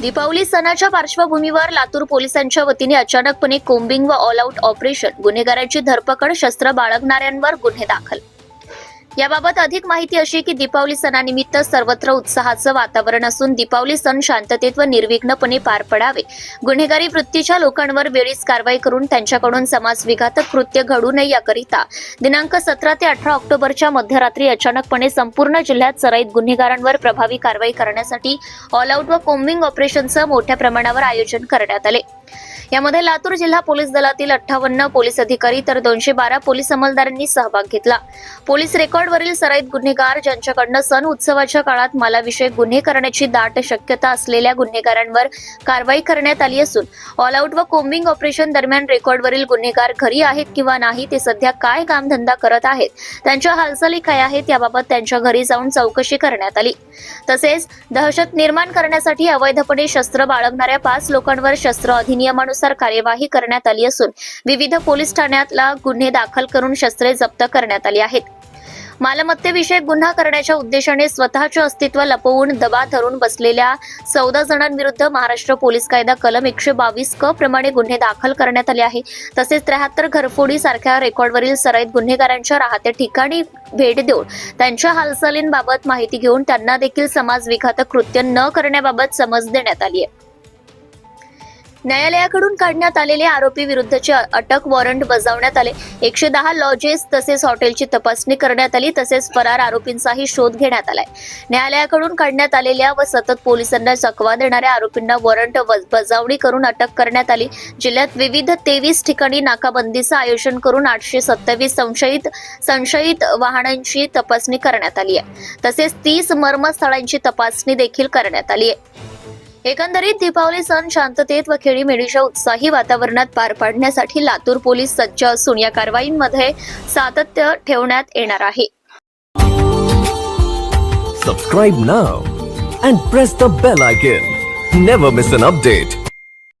दीपावली सणाच्या पार्श्वभूमीवर लातूर पोलिसांच्या वतीने अचानकपणे कोम्बिंग व ऑल आउट ऑपरेशन गुन्हेगारांची धरपकड शस्त्र बाळगणाऱ्यांवर गुन्हे दाखल याबाबत अधिक माहिती अशी की दीपावली सणानिमित्त सर्वत्र उत्साहाचं वातावरण असून दीपावली सण शांततेत व निर्विघ्नपणे पार पडावे. गुन्हेगारी वृत्तीच्या लोकांवर वेळीच कारवाई करून त्यांच्याकडून समाजविघातक कृत्य घडू नये याकरिता दिनांक सतरा ते अठरा ऑक्टोबरच्या मध्यरात्री अचानकपणे संपूर्ण जिल्ह्यात सराईत गुन्हेगारांवर प्रभावी कारवाई करण्यासाठी ऑल आऊट व कोम्बिंग ऑपरेशनचं मोठ्या प्रमाणावर आयोजन करण्यात आले. यामध्ये लातूर जिल्हा पोलीस दलातील अठ्ठावन्न पोलीस अधिकारी तर दोनशे बारा पोलीस अंमलदारांनी सहभाग घेतला. पोलीस रेकॉर्डवरील सराईत गुन्हेगार ज्यांच्याकडनं सण उत्सवाच्या काळात मालाविषयक गुन्हे करण्याची दाट शक्यता असलेल्या गुन्हेगारांवर कारवाई करण्यात आली असून ऑल आउट व कोम्बिंग ऑपरेशन दरम्यान रेकॉर्डवरील गुन्हेगार घरी आहेत किंवा नाही ते सध्या काय कामधंदा करत आहेत त्यांच्या हालचाली काय आहेत याबाबत त्यांच्या घरी जाऊन चौकशी करण्यात आली. तसेच दहशत निर्माण करण्यासाठी अवैधपणे शस्त्र बाळगणाऱ्या पाच लोकांवर शस्त्र अधिनियमानुसार कार्यवाही करण्यात आली असून विविध पोलीस ठाण्यातला गुन्हे दाखल करून शस्त्रे जप्त करण्यात आली आहेत. मालमत्तेविषयक गुन्हा करण्याच्या उद्देशाने स्वतःचे अस्तित्व लपवून दबा धरून बसलेल्या चौदा जणांविरुद्ध महाराष्ट्र पोलीस कायदा कलम एकशे बावीस क प्रमाणे गुन्हे दाखल करण्यात आले आहे. तसेच त्र्याहत्तर घरफोडी सारख्या रेकॉर्डवरील सराईत गुन्हेगारांच्या राहत्या ठिकाणी भेट देऊन त्यांच्या हालचालींबाबत माहिती घेऊन त्यांना देखील समाज विघातक कृत्य न करण्याबाबत समज देण्यात आली आहे. न्यायालयाकडून काढण्यात आलेले आरोपी विरुद्धचे अटक वॉरंट बजावण्यात आले. एकशे दहा लॉजेस तसेच हॉटेलची तपासणी करण्यात आली तसेच फरार आरोपींचाही शोध घेण्यात आलाय. न्यायालयाकडून काढण्यात आलेल्या व सतत पोलिसांना चकवा देणाऱ्या आरोपींना वॉरंट बजावणी करून अटक करण्यात आली. जिल्ह्यात विविध तेवीस ठिकाणी नाकाबंदीचं आयोजन करून आठशे सत्तावीस संशयित संशयित वाहनांची तपासणी करण्यात आली आहे. तसेच तीस मर्मस्थळांची तपासणी देखील करण्यात आली आहे. एकंदरीत दीपावली सण शांततेत व खेळीमेळीच्या उत्साही वातावरणात पार पाडण्यासाठी लातूर पोलीस सज्ज असून या कारवाईंमध्ये सातत्य ठेवण्यात येणार आहे. Subscribe now and press the bell icon never miss an update